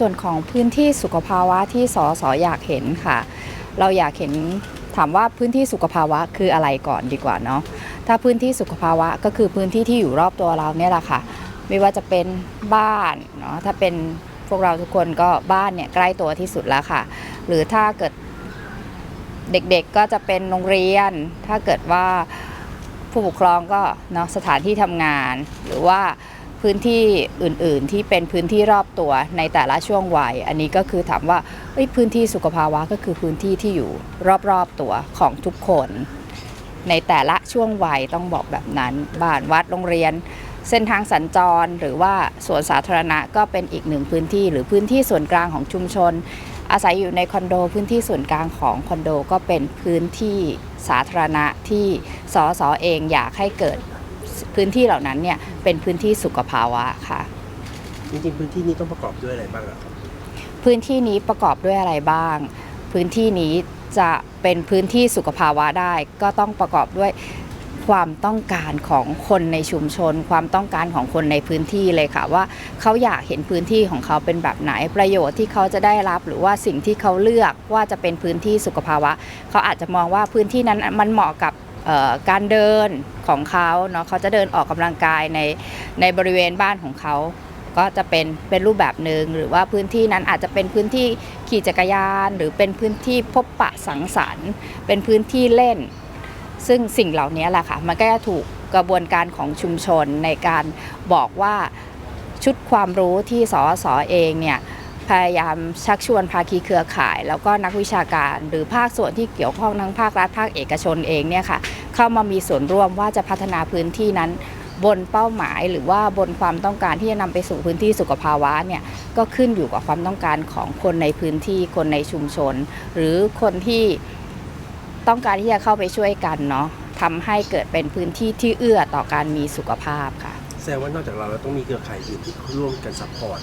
ส่วนของพื้นที่สุขภาวะที่สสอยากเห็นค่ะ เราอยากเห็นถามว่าพื้นที่สุขภาวะคืออะไรก่อนดีกว่าเนาะถ้าพื้นที่สุขภาวะก็คือพื้นที่ที่อยู่รอบตัวเราเนี่ยแหละค่ะ ไม่ว่าจะเป็นบ้านเนาะถ้าเป็นพวกเราทุกคนก็บ้านเนี่ยใกล้ตัวที่สุดแล้วค่ะ หรือถ้าเกิดเด็กๆก็จะเป็นโรงเรียน ถ้าเกิดว่าผู้ปกครองก็เนาะสถานที่ทำงานหรือว่า พื้นที่อื่นๆ ที่เป็นพื้นที่รอบตัวในแต่ละช่วงวัย อันนี้ก็คือถามว่าพื้นที่สุขภาวะก็คือพื้นที่ที่อยู่รอบๆตัวของทุกคน ในแต่ละช่วงวัยต้องบอกแบบนั้น บ้านวัดโรงเรียน เส้นทางสัญจรหรือว่าสวนสาธารณะก็เป็นอีกหนึ่งพื้นที่ หรือพื้นที่ส่วนกลางของชุมชน อาศัยอยู่ในคอนโด พื้นที่ส่วนกลางของคอนโดก็เป็นพื้นที่สาธารณะที่สสเองอยากให้เกิด พื้นที่เหล่านั้นเนี่ยเป็นพื้นที่สุขภาวะค่ะ จริงๆพื้นที่นี้ต้องประกอบด้วยอะไรบ้างอะครับพื้นที่นี้ประกอบด้วยอะไรบ้าง พื้นที่นี้จะเป็นพื้นที่สุขภาวะได้ ก็ต้องประกอบด้วยความต้องการของคนในชุมชน ความต้องการของคนในพื้นที่เลยค่ะ ว่าเขาอยากเห็นพื้นที่ของเขาเป็นแบบไหนประโยชน์ที่เขาจะได้รับหรือว่าสิ่งที่เขาเลือกว่าจะเป็นพื้นที่สุขภาวะ เขาอาจจะมองว่าพื้นที่นั้นมันเหมาะกับเอ่อ การเดินของเขาเนาะเขาจะเดินออกกำลังกายในในบริเวณบ้านของเขาก็จะเป็นเป็นรูปแบบหนึ่งหรือว่าพื้นที่นั้นอาจจะเป็นพื้นที่ขี่จักรยาน หรือเป็นพื้นที่พบปะสังสรรค์ เป็นพื้นที่เล่น ซึ่งสิ่งเหล่านี้แหละค่ะมันก็จะถูกกระบวนการของชุมชนในการบอกว่าชุดความรู้ที่สอสอเองเนี่ย พยายามชักชวนภาคีเครือข่าย แล้วก็นักวิชาการหรือภาคส่วนที่เกี่ยวข้องทั้งภาครัฐภาคเอกชนเองเนี่ยค่ะเข้ามามีส่วนร่วมว่าจะพัฒนาพื้นที่นั้นบนเป้าหมายหรือว่าบนความต้องการที่จะนำไปสู่พื้นที่สุขภาวะเนี่ยก็ขึ้นอยู่กับความต้องการของคนในพื้นที่คนในชุมชน หรือคนที่ต้องการที่จะเข้าไปช่วยกันเนาะทำให้เกิดเป็นพื้นที่ที่เอื้อต่อการมีสุขภาพค่ะแสดงว่านอกจากเราแล้วต้องมีเครือข่ายอื่นที่ร่วมกันซัพพอร์ต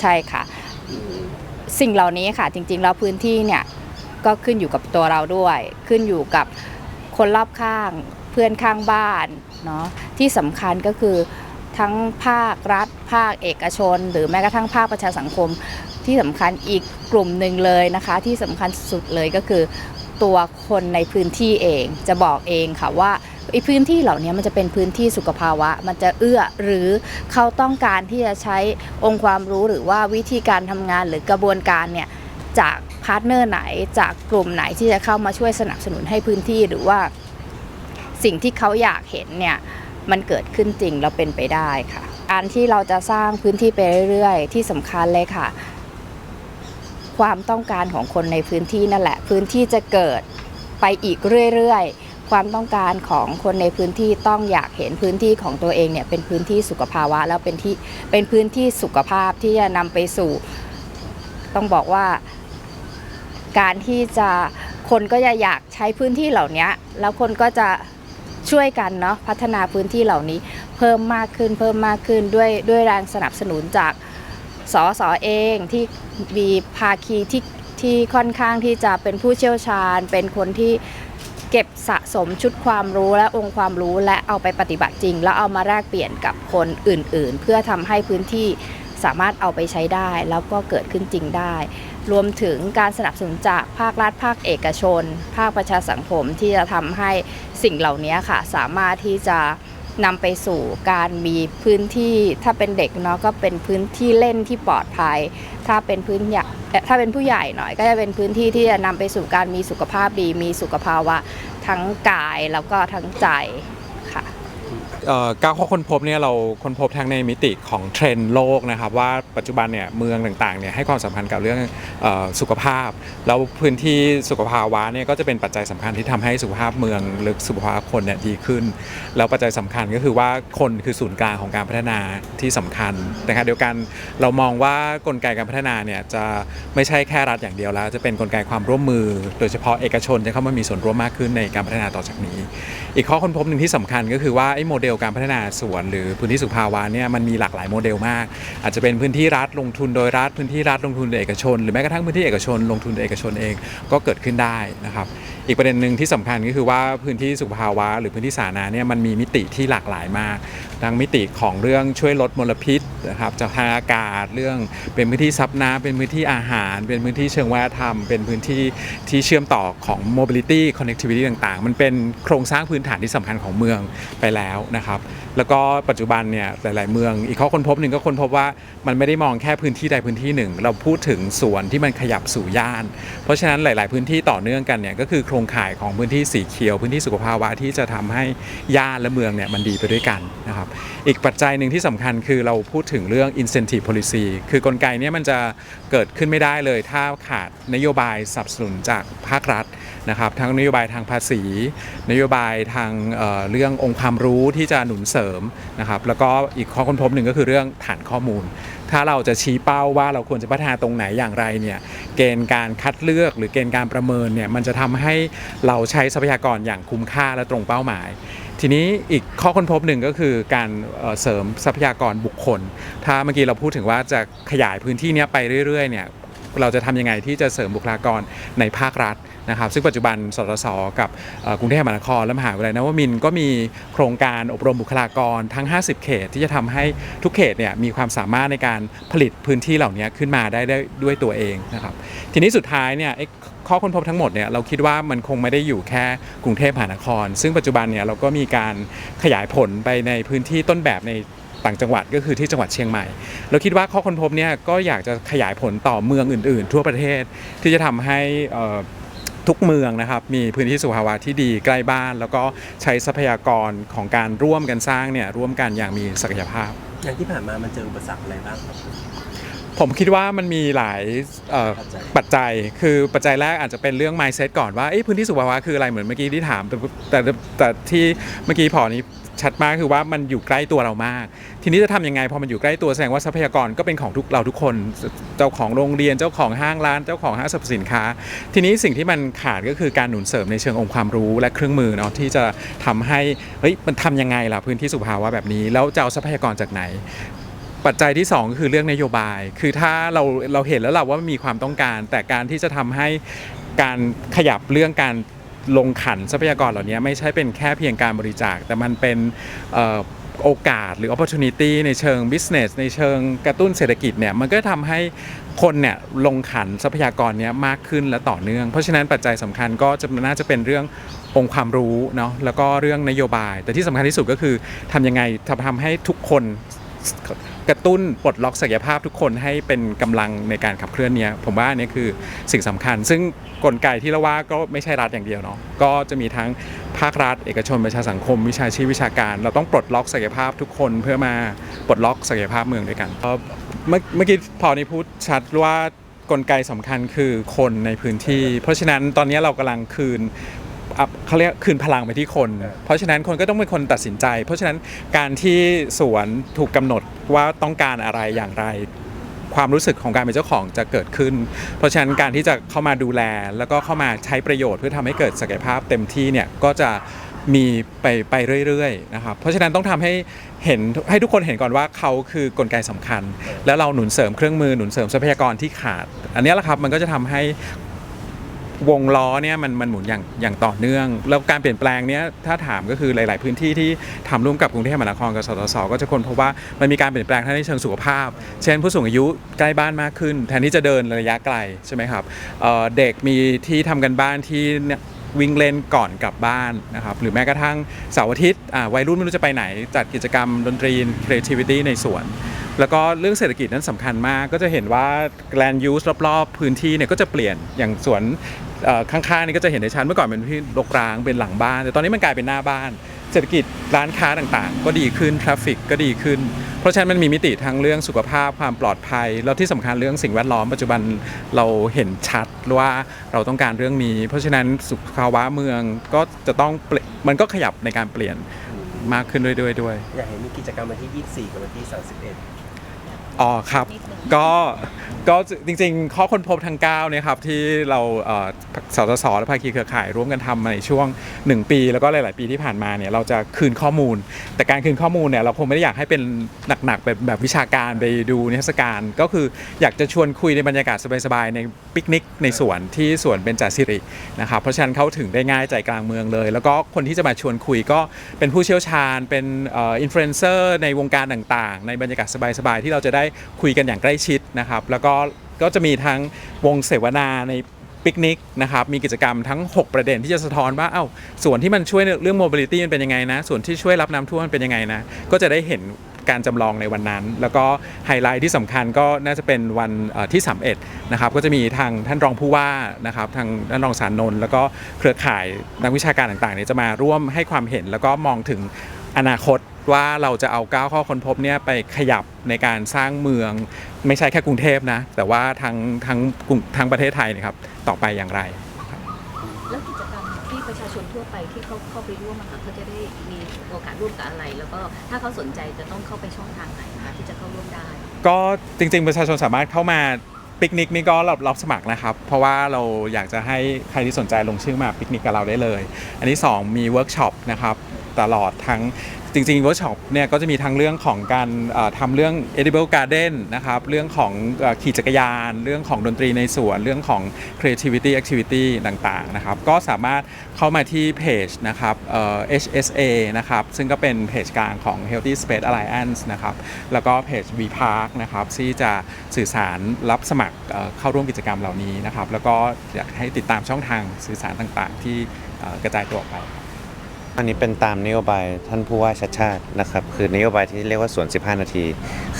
ใช่ค่ะ สิ่งเหล่านี้ค่ะจริงๆแล้วพื้นที่เนี่ยก็ขึ้นอยู่กับตัวเราด้วย ขึ้นอยู่กับคนรอบข้างเพื่อนข้างบ้านเนาะที่สำคัญก็คือทั้งภาครัฐ ภาคเอกชน หรือแม้กระทั่งภาคประชาสังคม ที่สำคัญอีกกลุ่มหนึ่งเลยนะคะ ที่สำคัญสุดเลยก็คือ ตัวคนในพื้นที่เองจะบอกเองค่ะว่า ไอ้พื้นที่เหล่านี้มันจะเป็นพื้นที่สุขภาวะ มันจะเอื้อหรือเขาต้องการที่จะใช้องค์ความรู้หรือว่าวิธีการทำงานหรือกระบวนการเนี่ยจากพาร์ทเนอร์ไหนจากกลุ่มไหนที่จะเข้ามาช่วยสนับสนุนให้พื้นที่หรือว่าสิ่งที่เขาอยากเห็นเนี่ยมันเกิดขึ้นจริงแล้วเป็นไปได้ค่ะ การที่เราจะสร้างพื้นที่ไปเรื่อยๆ ที่สำคัญเลยค่ะ ความต้องการของคนในพื้นที่นั่นแหละ พื้นที่จะเกิดไปอีกเรื่อยๆ ความต้องการของคนในพื้นที่ต้องอยากเห็นพื้นที่ของตัวเองเนี่ยเป็นพื้นที่สุขภาวะ แล้วเป็นที่เป็นพื้นที่สุขภาพที่จะนำไปสู่ ต้องบอกว่า การที่จะคนก็จะอยากใช้พื้นที่เหล่านี้แล้วคนก็จะช่วยกันเนาะพัฒนาพื้นที่เหล่านี้ เพิ่มมากขึ้นเพิ่มมากขึ้นด้วยด้วยแรงสนับสนุนจากสอสอเองที่มีภาคีที่ที่ค่อนข้างที่จะเป็นผู้เชี่ยวชาญ เป็นคนที่ เก็บสะสมชุดความรู้และองค์ความรู้และเอาไปปฏิบัติจริง แล้วเอามาแลกเปลี่ยนกับคนอื่นๆ เพื่อทำให้พื้นที่สามารถเอาไปใช้ได้ แล้วก็เกิดขึ้นจริงได้ รวมถึงการสนับสนุนจากภาครัฐภาคเอกชน ภาคประชาสังคมที่จะทำให้สิ่งเหล่านี้ค่ะ สามารถที่จะ นำไปสู่การมีพื้นที่ถ้าเป็นเด็กเนาะก็เป็นพื้นที่เล่นที่ปลอดภัย ถ้าเป็นพื้นใหญ่ถ้าเป็นผู้ใหญ่หน่อย ก็จะเป็นพื้นที่ที่จะนำไปสู่การมีสุขภาพดี มีสุขภาวะทั้งกายแล้วก็ทั้งใจ ก้าวข้อค้นพบเนี่ยเราค้นพบทั้งในมิติของเทรนด์โลกนะครับว่าปัจจุบันเนี่ยเมืองต่างๆเนี่ยให้ความสำคัญกับเรื่องออสุขภาพ แล้วพื้นที่สุขภาวะเนี่ยก็จะเป็นปัจจัยสำคัญที่ทำให้สุขภาพเมืองหรือสุขภาพคนเนี่ยดีขึ้น แล้วปัจจัยสำคัญก็คือว่าคนคือศูนย์กลางของการพัฒนาที่สำคัญแต่ขณะเดียวกันเรามองว่ากลไกการพัฒนาเนี่ยจะไม่ใช่แค่รัฐอย่างเดียวแล้ว จะเป็นกลไกความร่วมมือ โดยเฉพาะเอกชนจะเข้ามามีส่วนร่วมมากขึ้นในการพัฒนาต่อจากนี้ อีกข้อค้นพบหนึ่งที่สำคัญก็คือว่าไอ้โมเดลการพัฒนาสวน หรือพื้นที่สุขภาวะเนี่ยมันมีหลากหลายโมเดลมาก อาจจะเป็นพื้นที่รัฐลงทุนโดยรัฐพื้นที่รัฐลงทุนโดยเอกชน หรือแม้กระทั่งพื้นที่เอกชน ลงทุนโดยเอกชนเองก็เกิดขึ้นได้นะครับ อีกประเด็นหนึ่งที่สำคัญก็คือว่าพื้นที่สุขภาวะ หรือพื้นที่สาธารณะเนี่ยมันมีมิติที่หลากหลายมากทั้งมิติของเรื่องช่วยลดมลพิษนะครับจากทางอากาศเรื่องเป็นพื้นที่ซับน้ำเป็นพื้นที่อาหาร เป็นพื้นที่เชิงวัฒนธรรม เป็นพื้นที่ที่เชื่อมต่อของ mobility connectivity ต่างๆ มันเป็นโครงสร้างพื้นฐานที่สำคัญของเมืองไปแล้วนะครับแล้วก็ปัจจุบันเนี่ยหลาย ๆ เมือง อีกข้อค้นพบหนึ่งก็ค้นพบว่ามันไม่ได้มองแค่พื้นที่ใดพื้นที่หนึ่ง เราพูดถึงส่วนที่มันขยับสู่ย่าน เพราะฉะนั้นหลาย ๆ พื้นที่ต่อเนื่องกันเนี่ยก็คือโครงข่ายของพื้นที่สีเขียว พื้นที่สุขภาวะที่จะทำให้ย่านและเมืองเนี่ยมันดีไปด้วยกันนะครับอีกปัจจัยหนึ่งที่สำคัญคือเราพูดถึงเรื่อง incentive policy คือกลไกนี้มันจะเกิดขึ้นไม่ได้เลย ถ้าขาดนโยบายสนับสนุนจากภาครัฐ นะครับทั้งนโยบายทางภาษี นโยบายทางเเรื่ององค์ความรู้ที่จะหนุนเสริมนะครับแล้วก็อีกข้อค้นพบหนึ่งก็คือเรื่องฐานข้อมูล ถ้าเราจะชี้เป้าว่าเราควรจะพัฒนาตรงไหนอย่างไรเนี่ยเกณฑ์การคัดเลือกหรือเกณฑ์การประเมินเนี่ยมันจะทำให้เราใช้ทรัพยากรอย่างคุ้มค่าและตรงเป้าหมายทีนี้อีกข้อค้นพบหนึ่งก็คือการเสริมทรัพยากรบุคคล ถ้าเมื่อกี้เราพูดถึงว่าจะขยายพื้นที่นี้ไปเรื่อยๆเนี่ย เราจะทำยังไงที่จะเสริมบุคลากรในภาครัฐนะครับ ซึ่งปัจจุบันสตสกับกรุงเทพมหานครและมหาวิทยาลัยนวมินก็มีโครงการอบรมบุคลากรทั้ง 50 เขต ที่จะทำให้ทุกเขตเนี่ยมีความสามารถในการผลิตพื้นที่เหล่านี้ขึ้นมาได้ด้วยตัวเองนะครับทีนี้สุดท้ายเนี่ยข้อค้นพบทั้งหมดเนี่ยเราคิดว่ามันคงไม่ได้อยู่แค่กรุงเทพมหานคร ซึ่งปัจจุบันเนี่ยเราก็มีการขยายผลไปในพื้นที่ต้นแบบใน ต่างจังหวัดก็คือที่จังหวัดเชียงใหม่ เราคิดว่าข้อค้นพบเนี่ยก็อยากจะขยายผลต่อเมืองอื่น ๆ ทั่วประเทศที่จะทำให้ทุกเมืองนะครับมีพื้นที่สุขภาวะที่ดีใกล้บ้าน แล้วก็ใช้ทรัพยากรของการร่วมกันสร้างเนี่ยร่วมกันอย่างมีศักยภาพ อย่างที่ผ่านมามันเจออุปสรรคอะไรบ้างครับ ผมคิดว่ามันมีหลายเอ่อปัจจัย คือปัจจัยแรกอาจจะเป็นเรื่อง mindset ก่อนว่าเอ้ยพื้นที่สุขภาวะคืออะไรเหมือนเมื่อกี้ที่ถามแต่แต่แต่ที่เมื่อกี้พอนี้ชัดมากคือว่ามันอยู่ใกล้ตัวเรามาก ทีนี้จะทำยังไงพอมันอยู่ใกล้ตัวแสดงว่าทรัพยากรก็เป็นของทุกเราทุกคน เจ้าของโรงเรียนเจ้าของห้างร้านเจ้าของห้างสรรพสินค้า ทีนี้สิ่งที่มันขาดก็คือการหนุนเสริมในเชิงองค์ความรู้และเครื่องมือเนาะที่จะทำให้เฮ้ยมันทำยังไงล่ะพื้นที่สุขภาวะแบบนี้ แล้วจะเอาทรัพยากรจากไหน ปัจจัยที่ 2 คือเรื่องนโยบาย คือถ้าเราเราเห็นแล้วเราว่ามันมีความต้องการ แต่การที่จะทำให้การขยับเรื่องการลงขันทรัพยากรเหล่านี้ไม่ใช่เป็นแค่เพียงการบริจาค แต่มันเป็นออโอกาสหรือ opportunity ในเชิง business ในเชิงกระตุ้นเศรษฐกิจเนี่ยมันก็ทำให้คนเนี่ยลงขันทรัพยากรเนี้ยมากขึ้นและต่อเนื่อง เพราะฉะนั้นปัจจัยสำคัญก็จะน่าจะเป็นเรื่ององค์ความรู้เนาะแล้วก็เรื่องนโยบาย แต่ที่สำคัญที่สุดก็คือทำยังไงทำทำให้ทุกคน กระตุ้นปลดล็อกศักยภาพทุกคนให้เป็นกำลังในการขับเคลื่อนเนี้ยผมว่าอันนี้คือสิ่งสำคัญ ซึ่งกลไกที่เราว่าก็ไม่ใช่รัฐอย่างเดียวเนาะก็จะมีทั้งภาครัฐ เอกชนประชาสังคม วิชาชีพวิชาการ เราต้องปลดล็อกศักยภาพทุกคนเพื่อมาปลดล็อกศักยภาพเมืองด้วยกันเอ่อเมื่อกี้พอนี้พูดชัดว่ากลไกสำคัญคือคนในพื้นที่ เพราะฉะนั้นตอนนี้เรากำลังคืน อะเขาเรียกคืนพลังไปที่คน เพราะฉะนั้นคนก็ต้องเป็นคนตัดสินใจ เพราะฉะนั้นการที่สวนถูกกำหนดว่าต้องการอะไรอย่างไร ความรู้สึกของการเป็นเจ้าของจะเกิดขึ้น เพราะฉะนั้นการที่จะเข้ามาดูแล แล้วก็เข้ามาใช้ประโยชน์เพื่อทำให้เกิดศักยภาพเต็มที่เนี่ยก็จะมีไปไปเรื่อยๆนะครับเพราะฉะนั้นต้องทำให้เห็นให้ทุกคนเห็นก่อนว่าเขาคือกลไกสำคัญ แล้วเราหนุนเสริมเครื่องมือหนุนเสริมทรัพยากรที่ขาด อันเนี้ยแหละครับมันก็จะทำให้ วงล้อเนี่ยมันมันหมุนอย่างอย่างต่อเนื่อง แล้วการเปลี่ยนแปลงเนี้ยถ้าถามก็คือหลาย ๆ พื้นที่ที่ทำร่วมกับกรุงเทพมหานครกับสสสก็จะคนพบว่ามันมีการเปลี่ยนแปลงทั้งในเชิงสุขภาพ เช่น ผู้สูงอายุใกล้บ้านมากขึ้น แทนที่จะเดินระยะไกลใช่ไหมครับเเด็กมีที่ทำกันบ้านที่วิ่งเล่นก่อนกลับบ้านนะครับหรือแม้กระทั่งเสาร์อาทิตย์วัยรุ่นไม่รู้จะไปไหน จัดกิจกรรมดนตรี creativity ในสวน แล้วก็เรื่องเศรษฐกิจนั้นสำคัญมาก ก็จะเห็นว่า land use รอบๆ พื้นที่เนี่ยก็จะเปลี่ยนอย่างสวนข้างๆนี่ก็จะเห็นในชั้นเมื่อก่อนเป็นที่รกร้างเป็นหลังบ้าน แต่ตอนนี้มันกลายเป็นหน้าบ้าน เศรษฐกิจร้านค้าต่างๆ ก็ดีขึ้นทราฟฟิกก็ดีขึ้น เพราะฉะนั้นมันมีมิติทั้งเรื่องสุขภาพความปลอดภัย แล้วที่สำคัญเรื่องสิ่งแวดล้อมปัจจุบันเราเห็นชัดว่าเราต้องการเรื่องนี้ เพราะฉะนั้นสุขภาวะเมืองก็จะต้องมันก็ขยับในการเปลี่ยนมากขึ้นด้วยๆด้วยอยากเห็นมีกิจกรรมวันที่ 24 กับวันที่ 31 อ๋อครับนิดนึงก็ก็จริงๆ ข้อค้นพบทาง9เนี่ยครับที่เราเอ่อสสสและภาคีเครือข่ายร่วมกันทำมาในช่วง 1 ปี แล้วก็หลาย ๆ ปีที่ผ่านมาเนี่ยเราจะคืนข้อมูล แต่การคืนข้อมูลเนี่ยเราคงไม่ได้อยากให้เป็นหนักๆแบบแบบวิชาการไปดูนิทรรศการ ก็คืออยากจะชวนคุยในบรรยากาศสบาย ๆ ในปิกนิกในสวนที่สวนเบญจสิรินะครับเพราะฉะนั้นเข้าถึงได้ง่ายใจกลางเมืองเลย แล้วก็คนที่จะมาชวนคุยก็เป็นผู้เชี่ยวชาญเป็นอินฟลูเอนเซอร์ในวงการต่าง ๆ ในบรรยากาศสบาย ๆ ที่เราจะได้คุยกันอย่างใกล้ชิดนะครับ แล้วก็ก็จะมีทั้งวงเสวนาในปิกนิกนะครับมีกิจกรรมทั้ง 6 ประเด็นที่จะสะท้อนว่าเอ้าส่วนที่มันช่วยเรื่อง mobility มันเป็นยังไงนะ ส่วนที่ช่วยรับน้ำท่วมมันเป็นยังไงนะ ก็จะได้เห็นการจำลองในวันนั้น แล้วก็ไฮไลท์ที่สำคัญก็น่าจะเป็นวันเอ่อที่ 31 นะครับ ก็จะมีทางท่านรองผู้ว่านะครับ ทางท่านรองสารนนท์แล้วก็เครือข่ายนักวิชาการต่างๆเนี่ยจะมาร่วมให้ความเห็นแล้วก็มองถึงอนาคต ว่าเราจะเอาก้าวข้อค้นพบเนี่ยไปขยับในการสร้างเมือง ไม่ใช่แค่กรุงเทพนะ แต่ว่าทั้งทั้งกรุงทั้งประเทศไทยเนะครับต่อไปอย่างไรแล้วกิจกรรมที่ประชาชนทั่วไปที่เขาเข้าไปร่วมอะค่ะเขาจะได้มีโอกาสร่วมกับอะไร แล้วก็ถ้าเขาสนใจจะต้องเข้าไปช่องทางไหนคะที่จะเข้าร่วมได้ ก็จริง ๆ ประชาชนสามารถเข้ามาปิกนิกนี่ก็รับรับสมัครนะครับ เพราะว่าเราอยากจะให้ใครที่สนใจลงชื่อมาปิกนิกกับเราได้เลย อันที่2มีเวิร์กช็อปนะครับ ตลอดทั้งจริงๆเวิร์กช็อปเนี่ยก็จะมีทั้งเรื่องของการทำเรื่อง edible garden นะครับ เรื่องของอขี่จักรยาน เรื่องของดนตรีในสวน เรื่องของ creativity activity ต่างๆนะครับ ก็สามารถเข้ามาที่เพจนะครับ HSA นะครับ ซึ่งก็เป็นเพจกลางของ Healthy Space Alliance นะครับ แล้วก็เพจ V Park นะครับ ที่จะสื่อสารรับสมัครเข้าร่วมกิจกรรมเหล่านี้นะครับ แล้วก็อยากให้ติดตามช่องทางสื่อสารต่างๆ ที่กระจายตัวออกไป อันนี้เป็นตามนโยบายท่านผู้ว่าชัดชาตินะครับ คือนโยบายที่เรียกว่าสวน 15 นาที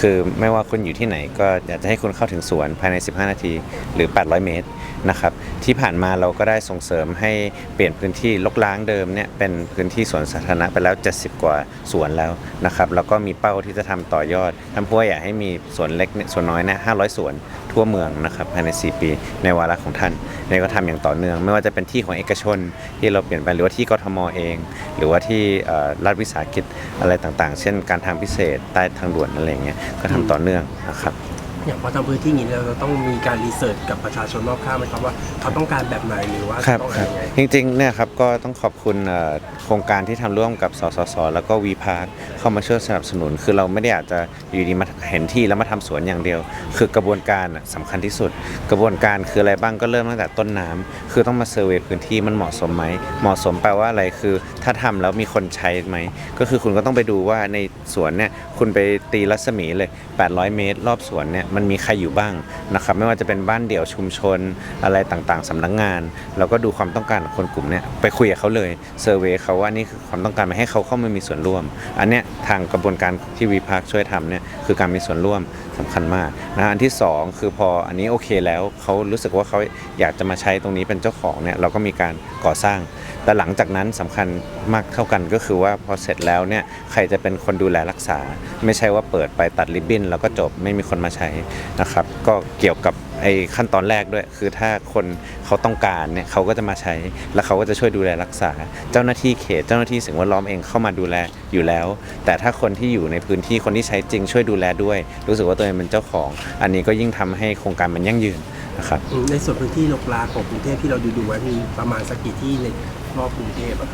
คือไม่ว่าคุณอยู่ที่ไหน ก็อยากจะให้คุณเข้าถึงสวนภายใน 15 นาทีหรือ 800 เมตรนะครับที่ผ่านมาเราก็ได้ส่งเสริมให้เปลี่ยนพื้นที่ลกล้างเดิมเนี่ยเป็นพื้นที่สวนสาธารณะไปแล้ว 70 กว่าสวนแล้วนะครับแล้วก็มีเป้าที่จะทำต่อยอดท่านผู้ว่าอยากให้มีสวนเล็กสวนน้อยเนี่ย500 สวน ทั่วเมืองนะครับภายใน 4 ปี ในวาระของท่านนี่ก็ทำอย่างต่อเนื่อง ไม่ว่าจะเป็นที่ของเอกชนที่เราเปลี่ยนไปหรือว่าที่กทมเอง หรือว่าที่รัฐวิสาหกิจอะไรต่างๆ เช่น การทางพิเศษใต้ทางด่วนอะไรเงี้ยก็ทำต่อเนื่องนะครับ อย่างพอทำพื้นที่นี้แล้วเราต้องมีการรีเสิร์ชกับประชาชนรอบข้างไหมครับว่าเขาต้องการแบบไหนหรือว่าครับต้องคการรับยังไงจริงๆเนี่ยครับก็ต้องขอบคุณเอ่อโครงการที่ทำร่วมกับสสส แล้วก็วีพาร์เข้ามาช่วยสนับสนุน คือเราไม่ได้อยากจะอยู่ดีมาเห็นที่แล้วมาทำสวนอย่างเดียว คือกระบวนการน่ะสำคัญที่สุด กระบวนการคืออะไรบ้างก็เริ่มตั้งแต่ต้นน้ำคือต้องมาเซอร์เวย์พื้นที่มันเหมาะสมไหมเหมาะสมแปลว่าอะไรคือถ้าทำแล้วมีคนใช้ไหมก็คือคุณก็ต้องไปดูว่าในสวนเนี่ยคุณไปตีรัศมีเลย 800 เมตร รอบสวนเนี่ยมันมีใครอยู่บ้างนะครับไม่ว่าจะเป็นบ้านเดี่ยวชุมชนอะไรต่างๆสำนักงาน เราก็ดูความต้องการของคนกลุ่มนี้ไปคุยกับเขาเลยเซอร์เวยเขาว่านี่คือความต้องการมาให้เขาเข้ามามีส่วนร่วม อันเนี้ยทางกระบวนการที่วีพาร์คช่วยทำเนี่ยคือการมีส่วนร่วมสำคัญมากนะอันที่สองคือพออันนี้โอเคแล้วเขารู้สึกว่าเขาอยากจะมาใช้ตรงนี้เป็นเจ้าของเนี่ยเราก็มีการก่อสร้าง แต่หลังจากนั้นสำคัญมากเท่ากันก็คือว่าพอเสร็จแล้วเนี่ยใครจะเป็นคนดูแลรักษา ไม่ใช่ว่าเปิดไปตัดริบบิ้นแล้วก็จบไม่มีคนมาใช้นะครับ ก็เกี่ยวกับไอ้ขั้นตอนแรกด้วย คือถ้าคนเขาต้องการเนี่ยเขาก็จะมาใช้ แล้วเขาก็จะช่วยดูแลรักษา เจ้าหน้าที่เขตเจ้าหน้าที่สิ่งแวดล้อมเองเข้ามาดูแลอยู่แล้ว แต่ถ้าคนที่อยู่ในพื้นที่คนที่ใช้จริงช่วยดูแลด้วย รู้สึกว่าตัวเองเป็นเจ้าของ อันนี้ก็ยิ่งทำให้โครงการมันยั่งยืนนะครับในส่วนพื้นที่ลกลากของกรุงเทพที่เราดูดูไว้มีประมาณสักกี่ที่ใน รอบกรุงเทพอะ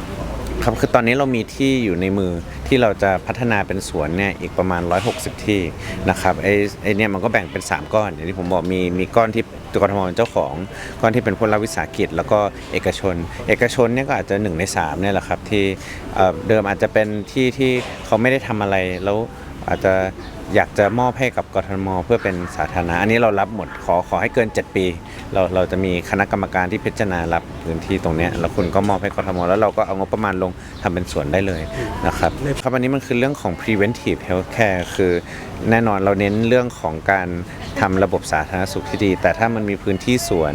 ครับคือตอนนี้เรามีที่อยู่ในมือที่เราจะพัฒนาเป็นสวนเนี่ยอีกประมาณ 160 ที่นะครับไอ้ไอ้เนี่ยมันก็แบ่งเป็น 3 ก้อน อย่างที่ผมบอกมีมีก้อนที่กทมเป็นเจ้าของ ก้อนที่เป็นพลวิสาหกิจ แล้วก็เอกชน เอกชนเนี่ยก็อาจจะ 1 ใน3เนี่ยแหละครับที่เอ่อเดิมอาจจะเป็นที่ที่เขาไม่ได้ทำอะไรแล้วอาจจะ อยากจะมอบให้กับกทม เพื่อเป็นสาธารณะ อันนี้เรารับหมดขอขอให้เกิน 7 ปี เราเราจะมีคณะกรรมการที่พิจารณารับพื้นที่ตรงเนี้ยแล้วคุณก็มอบให้กทม แล้วเราก็เอางบประมาณลงทำเป็นสวนได้เลยนะครับครับอันนี้มันคือเรื่องของ preventive healthcare คือ แน่นอนเราเน้นเรื่องของการทำระบบสาธารณสุขที่ดี แต่ถ้ามันมีพื้นที่สวน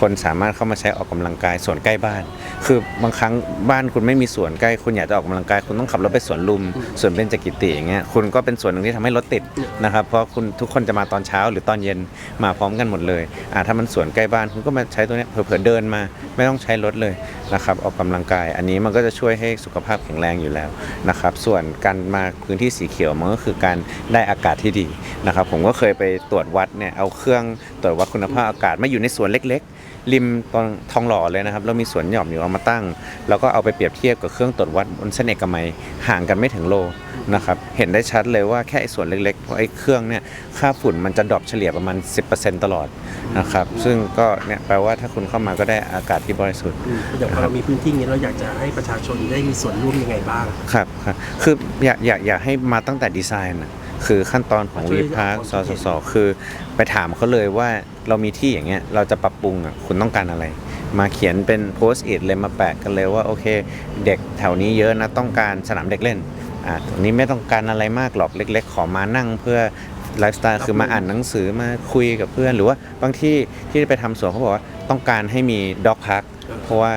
คนสามารถเข้ามาใช้ออกกำลังกายสวนใกล้บ้าน คือบางครั้งบ้านคุณไม่มีสวนใกล้ คุณอยากจะออกกำลังกาย คุณต้องขับรถไปสวนลุมสวนเบญจกิติอย่างเงี้ยคุณก็เป็นส่วนหนึ่งที่ทำให้รถติดนะครับเพราะคุณทุกคนจะมาตอนเช้าหรือตอนเย็นมาพร้อมกันหมดเลยอ่าถ้ามันสวนใกล้บ้านคุณก็มาใช้ตัวเนี้ยเผื่อเดินมา ไม่ต้องใช้รถเลยนะครับออกกำลังกาย อันนี้มันก็จะช่วยให้สุขภาพแข็งแรงอยู่แล้วนะครับส่วนการมาพื้นที่สีเขียวมันก็คือการได้อากาศที่ดีนะครับผมก็เคยไปตรวจวัดเนี่ยเอาเครื่องตรวจวัดคุณภาพอากาศมาอยู่ในสวนเล็ก ๆ ริมตรงทองหล่อเลยนะครับเรามีสวนหย่อมอยู่เอามาตั้ง แล้วก็เอาไปเปรียบเทียบกับเครื่องตรวจวัดบนเส้นเอกมัยห่างกันไม่ถึงโลนะครับเห็นได้ชัดเลยว่าแค่ไอ้ส่วนเล็กๆเพราะไอ้เครื่องเนี่ยค่าฝุ่นมันจะดรอปเฉลี่ยประมาณ 10%ตลอดนะครับซึ่งก็เนี่ยแปลว่าถ้าคุณเข้ามาก็ได้อากาศที่บริสุทธิ์อืมอย่างพอเรามีพื้นที่อย่างนี้เราอยากจะให้ประชาชนได้มีส่วนร่วมยังไงบ้างครับครับคืออยากอยากอยากให้มาตั้งแต่ดีไซน์นะ คือขั้นตอนของช่วยวีพาร์คให้สความคิสดเห็นสคือไปถามเขาเลยว่าเรามีที่อย่างเงี้ยเราจะปรับปรุงอะคุณต้องการอะไร มาเขียนเป็นโพสต์อิทเลยมาแปะกันเลยว่าโอเค เด็กแถวนี้เยอะนะต้องการสนามเด็กเล่นอ่าตรงนี้ไม่ต้องการอะไรมากหรอกเล็ก ๆ ขอมานั่งเพื่อไลฟ์สไตล์คือมาอ่านหนังสือมาคุยกับเพื่อน หรือว่าบางที่ที่ไปทำสวนเขาบอกว่าต้องการให้มีด็อกพาร์คเพราะว่า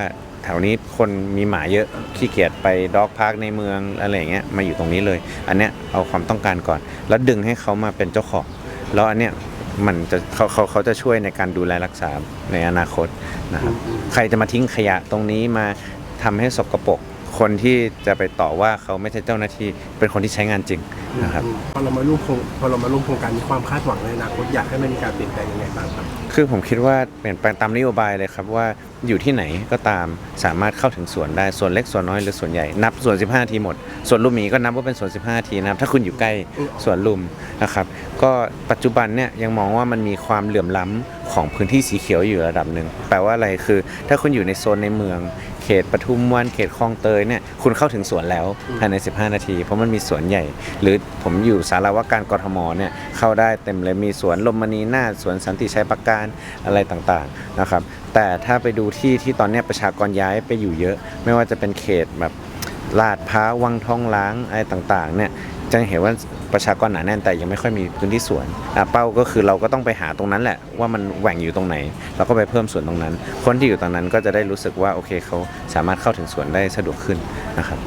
แถวนี้คนมีหมาเยอะขี้เกียจไปด็อกพาร์คในเมืองอะไรอย่างเงี้ยมาอยู่ตรงนี้เลย อันเนี้ยเอาความต้องการก่อน แล้วดึงให้เขามาเป็นเจ้าของแล้วอันเนี้ยมันจะเขาเขาเขาจะช่วยในการดูแลรักษาในอนาคตนะครับใครจะมาทิ้งขยะตรงนี้มาทำให้สกปรก คนที่จะไปต่อว่าเขาไม่ใช่เจ้าหน้าที่เป็นคนที่ใช้งานจริงนะครับอืมพอเรามาร่วมโครงพอเรามาร่วมโครงการมีความคาดหวังในอนาคตอยากให้มันมีการเปลี่ยนแปลงยังไงบ้างครับคือผมคิดว่าเปลี่ยนแปลงตามนโยบายเลยครับว่าอยู่ที่ไหนก็ตามสามารถเข้าถึงสวนได้ส่วนเล็กส่วนน้อยหรือส่วนใหญ่นับส่วน 15 ทีหมด ส่วนลุมหมีก็นับว่าเป็นส่วน 15 ทีนะครับถ้าคุณอยู่ใกล้ส่วนลุมนะครับก็ปัจจุบันเนี่ยยังมองว่ามันมีความเหลื่อมล้ำของพื้นที่สีเขียวอยู่ระดับหนึ่งแปลว่าอะไรคือ ถ้าคุณอยู่ในโซนในเมือง เขตปทุมวันเขตคลองเตยเนี่ยคุณเข้าถึงสวนแล้วภายใน 15 นาที เพราะมันมีสวนใหญ่ หรือผมอยู่สารวการกทมเนี่ยเข้าได้เต็มเลยมีสวนลมมณีนาถสวนสันติชัยประการอะไรต่างๆนะครับแต่ถ้าไปดูที่ที่ตอนเนี้ยประชากรย้ายไปอยู่เยอะ ไม่ว่าจะเป็นเขตแบบลาดพร้าววังทองล้างอะไรต่างๆเนี่ย จะเห็นว่าประชากรหนาแน่นแต่ยังไม่ค่อยมีพื้นที่สวนเป้าก็คือเราก็ต้องไปหาตรงนั้นแหละว่ามันแหว่งอยู่ตรงไหน เราก็ไปเพิ่มสวนตรงนั้น คนที่อยู่ตรงนั้นก็จะได้รู้สึกว่าโอเคเขาสามารถเข้าถึงสวนได้สะดวกขึ้นนะครับ